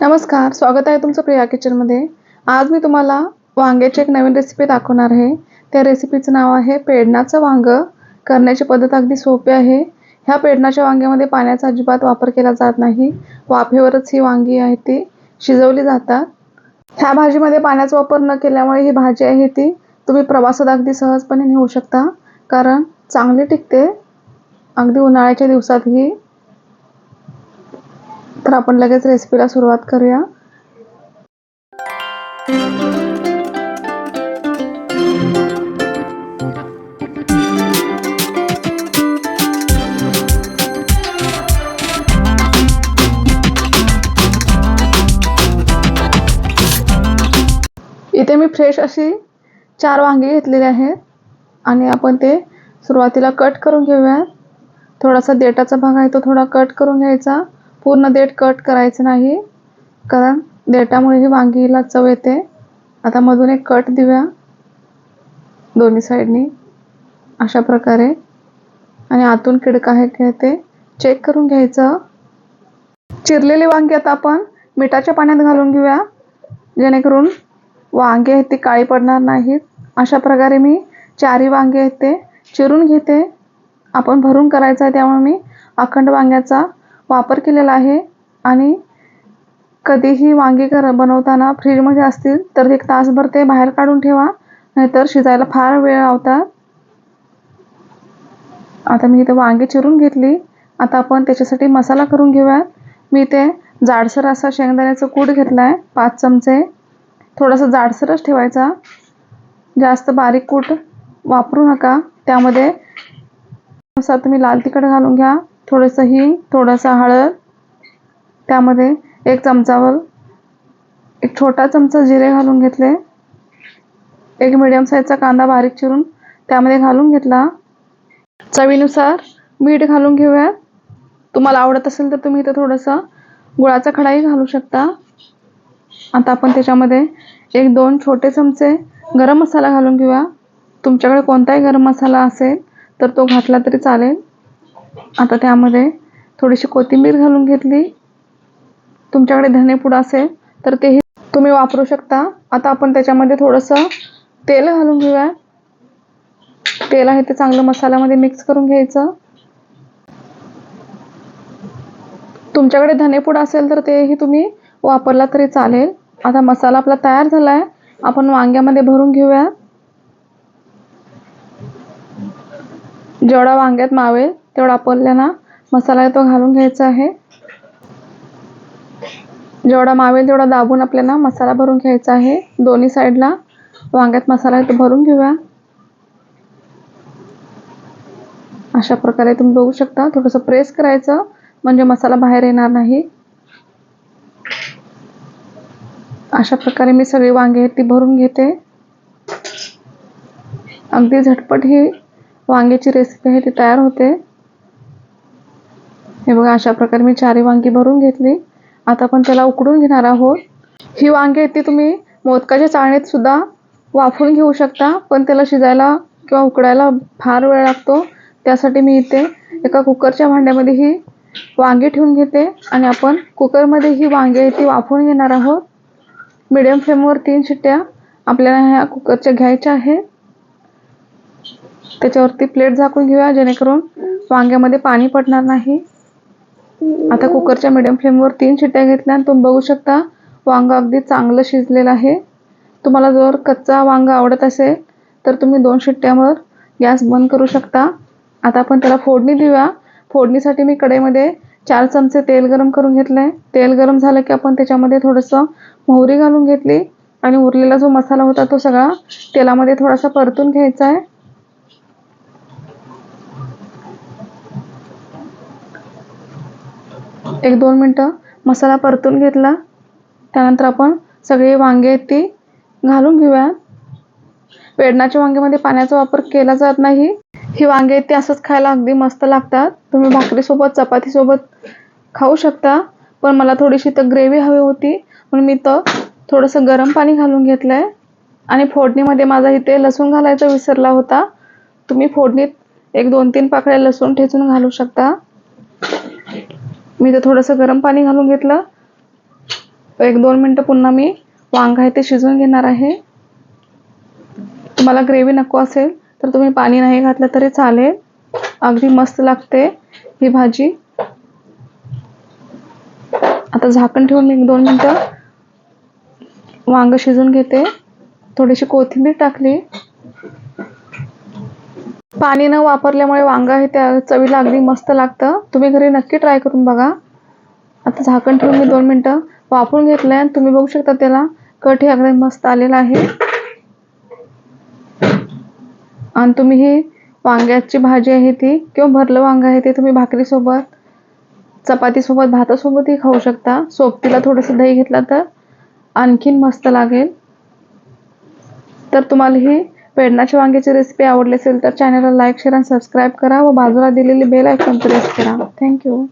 नमस्कार स्वागत आहे तुमचं प्रिया किचनमध्ये. आज मी तुम्हाला वांग्याची एक नवीन रेसिपी दाखवणार आहे. त्या रेसिपीचं नाव आहे पेडणाचं वांगं. करण्याची पद्धत अगदी सोपी आहे. ह्या पेडणाच्या वांग्यामध्ये पाण्याचा अजिबात वापर केला जात नाही. वाफेवरच ही वांगी आहे ती. शिजवली जातात. ह्या भाजीमध्ये पाण्याचा वापर न केल्यामुळे ही भाजी आहे ती. तुम्ही प्रवासात अगदी सहजपणे नेऊ शकता. कारण चांगली टिकते. अगदी उन्हाळ्याच्या दिवसातही तर आपण लगेच रेसिपीला सुरुवात करूया. इथे मी फ्रेश अशी चार वांगी घेतलेली आहेत. आणि आपण ते सुरुवातीला कट करून घेऊया. थोडासा देटाचा भाग आहे तो थोडा कट करून घ्यायचा. पूर्ण देठ कट करायचं नाही. कारण देठामुळे ही वांगीला चव येते. आता मधून एक कट देऊया. दोन्ही साईडनी अशा प्रकारे. आणि आतून किडका आहे की ते चेक करून घ्यायचं. चिरलेली वांगी आता आपण मिठाच्या पाण्यात घालून घेऊया. जेणेकरून वांगे आहेत ती काळी पडणार नाहीत. अशा प्रकारे मी चारही वांगे आहेत ते चिरून घेते. आपण भरून करायचं आहे त्यामुळे मी अखंड वांग्याचा वापर केलेला आहे आणि कधीही वांगी कर बनवताना फ्रीजमध्ये असतील तर एक तासभर ते बाहेर काढून ठेवा नाहीतर शिजायला फार वेळ लावतात आता मी इथे वांगी चिरून घेतली. आता आपण त्याच्यासाठी मसाला करून घेऊया. मी इथे जाडसर असा शेंगदाण्याचं कूट घेतला आहे पाच चमचे. थोडासा जाडसरच ठेवायचा. जास्त बारीक कूट वापरू नका. त्यामध्ये तुम्ही लाल तिखट घालून घ्या. थोडंसं हिंग थोडासा हळद त्यामध्ये एक चमचावर एक छोटा चमचा जिरे घालून घेतले. एक मिडियम साईजचा कांदा बारीक चिरून त्यामध्ये घालून घेतला. चवीनुसार मीठ घालून घेऊया तुम्हाला आवडत असेल तर तुम्ही इथं थोडंसं गुळाचा खडाही घालू शकता. आता आपण त्याच्यामध्ये एक दोन छोटे चमचे गरम मसाला घालून घेऊया. तुमच्याकडे कोणताही गरम मसाला असेल तर तो घातला तरी चालेल. आता त्यामध्ये थोडीशी कोथिंबीर घालून घेतली. तुमच्याकडे धनेपूड असेल तर तेही तुम्ही वापरू शकता. आता आपण त्याच्यामध्ये थोडंसं तेल घालून घेऊया. तेल आहे ते चांगलं मसाल्यामध्ये मिक्स करून घ्यायचं. तुमच्याकडे धनेपूड असेल तर तेही तुम्ही वापरला तरी चालेल. आता मसाला आपला तयार झाला आहे आपण वांग्यामध्ये भरून घेऊया. जेवढा वांग्यात मावेल तेवढा आपल्याला मसाला तो घालून घ्यायचा आहे. जेवढा मावेल तेवढा दाबून आपल्याला मसाला भरून घ्यायचा आहे. दोन्ही साईडला वांग्यात मसाला आहे तो भरून घेऊया. अशा प्रकारे तुम्ही बघू शकता थोडंसं प्रेस करायचं म्हणजे मसाला बाहेर येणार नाही. अशा प्रकारे मी सगळी वांगे ती भरून घेते. अगदी झटपट ही वांग्याची रेसिपी आहे ती तयार होते. हे बघा अशा प्रकारे मी चारही वांगी भरून घेतली. आता आपण त्याला उकडून घेणार आहोत. ही वांगी ती तुम्ही मोदकाच्या चाळणीत सुद्धा वाफवून घेऊ शकता पण त्याला शिजायला किंवा उकडायला फार वेळ लागतो. त्यासाठी मी इथे एका कुकरच्या भांड्यामध्ये ही वांगी ठेवून घेते आणि आपण कुकरमध्ये ही वांगी आहे ती वाफवून घेणार आहोत. मिडियम फ्लेमवर तीन शिट्ट्या आपल्याला ह्या कुकरच्या घ्यायच्या आहेत. त्याच्यावरती प्लेट झाकून घेऊया जेणेकरून वांग्यामध्ये पाणी पडणार नाही. आता कुकरच्या मिडियम फ्लेमवर तीन शिट्ट्या घेतल्या आणि तुम्ही बघू शकता वांगं अगदी चांगलं शिजलेलं आहे. तुम्हाला जर कच्चा वांगा आवडत असेल तर तुम्ही दोन शिट्ट्यावर गॅस बंद करू शकता. आता आपण त्याला फोडणी देऊया. फोडणीसाठी मी कढईमध्ये चार चमचे तेल गरम करून घेतलं आहे तेल गरम झालं की आपण त्याच्यामध्ये थोडंसं मोहरी घालून घेतली आणि उरलेला जो मसाला होता तो सगळा तेलामध्ये थोडासा परतून घ्यायचा आहे. एक दोन मिनटं मसाला परतून घेतला. त्यानंतर आपण सगळी वांगे आहेत ती घालून घेऊया. वेडणाच्या वांग्यामध्ये पाण्याचा वापर केला जात नाही. ही वांगे आहेत ती असंच खायला अगदी मस्त लागतात. तुम्ही भाकरीसोबत चपातीसोबत खाऊ शकता. पण मला थोडीशी तर ग्रेव्ही हवी होती. म्हणून मी तर थोडंसं गरम पाणी घालून घेतलं आहे आणि फोडणीमध्ये माझा इथे लसूण घालायचा विसरला होता. तुम्ही फोडणीत एक दोन तीन पाकळ्या लसूण ठेचून घालू शकता. मी तर थोडंसं गरम पाणी घालून घेतलं. एक दोन मिनटं पुन्हा मी वांग आहे ते शिजवून घेणार आहे. तुम्हाला ग्रेव्ही नको असेल तर तुम्ही पाणी नाही घातलं तरी चालेल. अगदी मस्त लागते ही भाजी. आता झाकण ठेवून मी एक दोन मिनटं वांग शिजून घेते. थोडीशी कोथिंबीर टाकली. पाणी न वापरल्यामुळे वांग हे त्या चवीला अगदी मस्त लागतं. तुम्ही घरी नक्की ट्राय करून बघा. आता झाकण ठेवून मी दोन मिनटं वापरून घेतलंय आणि तुम्ही बघू शकता त्याला कट हे अगदी मस्त आलेला आहे. आणि तुम्ही ही वांग्याची भाजी आहे ती किंवा भरलं वांग आहे ते तुम्ही भाकरीसोबत चपातीसोबत भातासोबतही खाऊ शकता. सोबतीला थोडंसं दही घेतलं तर आणखीन मस्त लागेल. तर तुम्हाला ही पेडणाची वांग्याची रेसिपी आवडली असेल तर चॅनलला लाईक शेअर आणि सबस्क्राईब करा व बाजूला दिलेली बेल आयकॉन प्रेस करा. Thank you